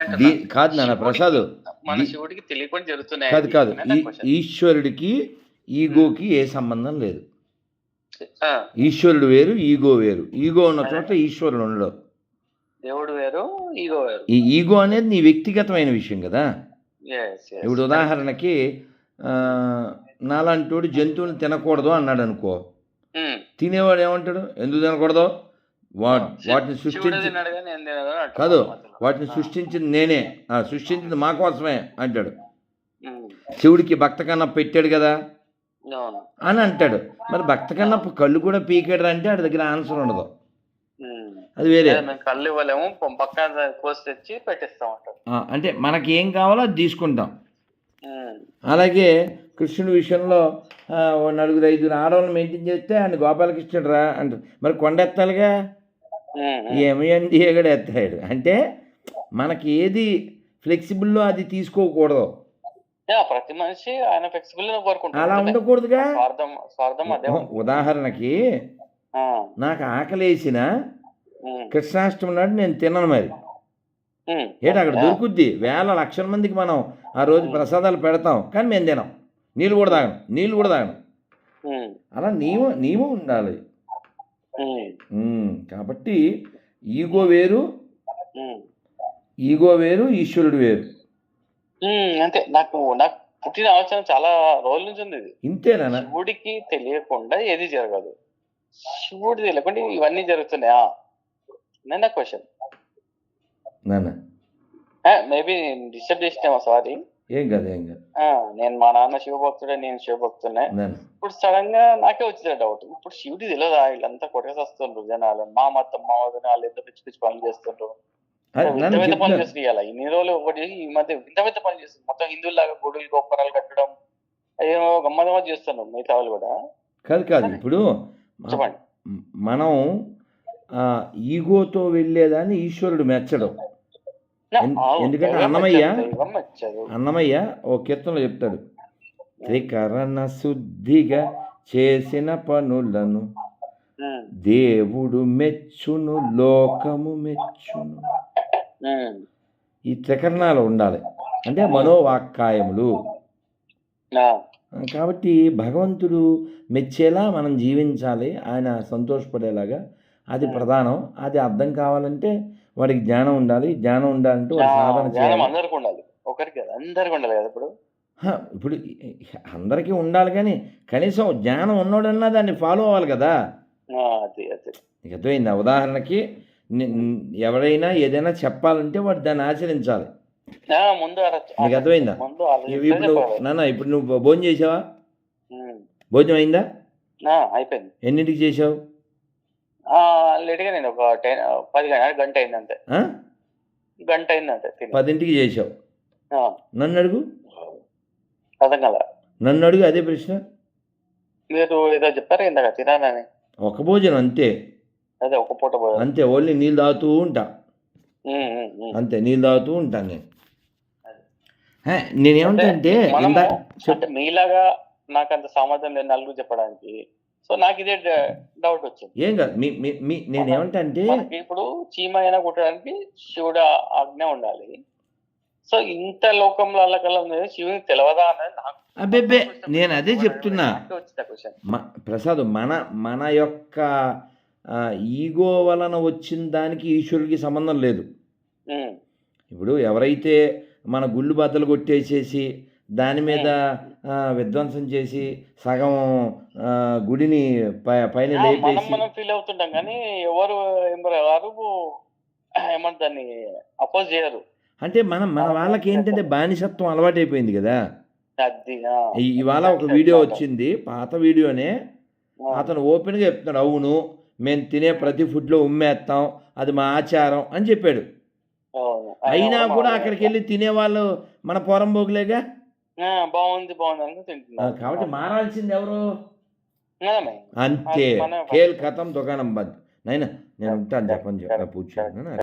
కాదు నాన్న ప్రసాద్. మన శివుడికి తెలియకుండా జరుగుతున్నాయి. కాదు కాదు. ఈశ్వరుడికి ఈగోకి ఏ సంబంధం లేదు. ఈశ్వరుడు వేరు ఈగో వేరు. ఈగో ఉన్న చోట ఈశ్వరుడు ఉండడు. దేవుడు వేరు ఈగో వేరు. ఈ ఈగో అనేది నీ వ్యక్తిగతమైన విషయం కదా. ఇప్పుడు ఉదాహరణకి ఆ, నాలాంటోడు జంతువులు తినకూడదు అన్నాడు అనుకో ఉమ్. తినేవాడు ఏమంటాడు? ఎందుకు తినకూడదు? వాటిని సృష్టించి కాదు. వాటిని సృష్టించింది నేనే. ఆ, సృష్టించింది మా కోసమే అంటాడు. శివుడికి భక్త కన్నా పెట్టాడు కదా? అని అంటాడు. మరి భక్త కన్నా కళ్ళు కూడా పీకాడు అంటే ఆడి దగ్గర ఆన్సర్ ఉండదు. అది వేరే. కళ్ళు ఇవ్వలేము పక్కన కోసి తెచ్చి పెట్టిస్తాం అంటే మనకి ఏం కావాలో అది తీసుకుంటాం. అలాగే కృష్ణుడి విషయంలో నలుగురు ఐదుగురు ఆడవాళ్ళు మెయింటైన్ చేస్తే ఆయన గోపాలకృష్ణుడు రా అంటారు. మరి కొండ అండి కూడా ఎత్తాడు. అంటే మనకి ఏది ఫ్లెక్సిబుల్లో అది తీసుకోకూడదు. ప్రతి మనిషి ఆయన ఫ్లెక్సిబుల్ అలా. ఉండకూడదుగా. ఉదాహరణకి నాకు ఆకలేసిన. కృష్ణాష్టమి నాడు నేను తినను మరి. ఏంటి అక్కడ దొరుకుద్ది? వేల లక్షల మందికి మనం ఆ రోజు ప్రసాదాలు పెడతాం. కానీ మేము తినాం. నీళ్ళు కూడా తాగను. నీళ్ళు కూడా తాగను. అలా నియమం నియమం ఉండాలి. కాబట్టి ఈగో వేరు. ఈగో వేరు ఈశ్వరుడు వేరు. అంతే. నాకు నాకు పుట్టిన ఆలోచన చాలా రోజుల నుంచి ఉంది ఇది. ఇంతేనా శివుడికి తెలియకుండా ఏది జరగదు. శివుడి తెలియకుండా ఇవన్నీ జరుగుతున్నాయా? నేను నా క్వశ్చన్ మేబీ డిస్టర్బ్ చేసినామా సారీ ఏం కాదు ఏం కాదు. నేను మా నాన్న శివభక్తుడే నేను శివభక్తుడే ఇప్పుడు సడన్గా నాకే వచ్చింది డౌట్. ఇప్పుడు శివుడి తెలియదా వీళ్ళంతా కొట్టేసి వస్తుండ్రు జనాలు. మా మతం మా వదిన వాళ్ళు ఎంత పిచ్చి పిచ్చి పనులు చేస్తుండ్రు. నన్ను వింత పనులు ఇన్ని రోజులు ఒకటి ఈ మధ్య వింత వింత పనులు చేస్తుంది మొత్తం హిందువులాగా గుడులు గోపురాలు కట్టడం ఏమో గమ్మతమ్మ చేస్తున్నాం మిగతా వాళ్ళు కూడా. కాదు కాదు. ఇప్పుడు చెప్పండి. మనం ఈగోతో వెళ్ళేదాన్ని ఈశ్వరుడు మెచ్చడు. ఎందుకంటే అన్నమయ్య- అన్నమయ్య ఓ కీర్తనలో చెప్తాడు. త్రికరణ శుద్ధిగా చేసిన పనులను దేవుడు మెచ్చును లోకము మెచ్చును. ఈ త్రికరణాలు ఉండాలి. అంటే మనోవాక్కాయములు. కాబట్టి భగవంతుడు మెచ్చేలా మనం జీవించాలి. ఆయన సంతోషపడేలాగా అది ప్రధానం. అది అర్థం కావాలంటే వాడికి జ్ఞానం ఉండాలి. జ్ఞానం ఉండాలంటే వాడు సాధన చేయాలి. అందరికి ఉండాలి. ఒకరికి అందరికి ఉండాలి కదా ఇప్పుడు? ఇప్పుడు అందరికీ ఉండాలి కానీ కనీసం జ్ఞానం ఉన్నోడన్నా దాన్ని ఫాలో అవ్వాలి కదా. అర్థమైందా? ఉదాహరణకి ఎవరైనా ఏదైనా చెప్పాలంటే వాడు దాన్ని ఆచరించాలి. నీకు అర్థమైందా? ఇప్పుడు నాన్న ఇప్పుడు నువ్వు భోజనం చేసావా? భోజనం అయిందా? అయిపోయింది. ఎన్నింటికి చేసావు? లేట్గా నేను ఒక టెన్ పది గంట గంట అయింది అంతే? గంట అయింది అంతే తిని. పదింటికి చేసావు ఆ, నన్ను అడుగు. అర్థం కదా నన్ను అడుగు అదే ప్రశ్న. మీరు ఏదో చెప్పారు ఇందాక? తినాలని ఒక భోజనం అంతే. అదే ఒక పూట పోయారు అంతే ఓన్లీ నీళ్ళు తాగుతూ ఉంటా. అంతే నీళ్ళు తాగుతూ ఉంటాను నేను. హే, నేనేమంటా అంటే మనము ఇందా చెప్ అంటే మీలాగా నాకు అంత సామర్థ్యం లేదు నలుగురు చెప్పడానికి సో నాకు ఇదే డౌట్ వచ్చింది. ఏం కాదు. మీ మీ అంటే మనకి ఇప్పుడు చీమ అయినా కుట్టడానికి శివుడు ఆజ్ఞ ఉండాలి. సో ఇంత లోకంలో అల్లకల్లా ఉంది శివునికి తెలియదా అనేది నాకు అబ్బెబ్బే నేను అదే చెప్తున్నా. ప్రసాద్ మన మన యొక్క ఈగో వలన వచ్చిన దానికి ఈశ్వరుడికి సంబంధం లేదు. ఇప్పుడు ఎవరైతే మన గుళ్ళు బద్దలు కొట్టేసేసి దాని మీద విధ్వంసం చేసి సగం గుడిని పైన లేపేసి మనం ఫీల్ అవుతుంటాం కానీ ఎవరు ఎవరు ఏమంటారు దాన్ని అపోజ్ చేయరు. అంటే మనం మన వాళ్ళకి ఏంటంటే బానిసత్వం అలవాటైపోయింది కదా. ఇవాళ ఒక వీడియో వచ్చింది పాత వీడియోనే. అతను ఓపెన్గా చెప్తున్నాడు అవును మేము తినే ప్రతి ఫుడ్లో ఉమ్మేస్తాం అది మా ఆచారం అని చెప్పాడు. అయినా కూడా. అక్కడికి వెళ్ళి తినేవాళ్ళు మన పోరంబోగులేగా బాగుంది బాగుంది అని తింటున్నారు కాబట్టి మారాల్సింది ఎవరు. అంతే. కేల్ కథం దుకాణం బంద్. నైనా నేను ఉంటాను చెప్పని చెప్ప చేయను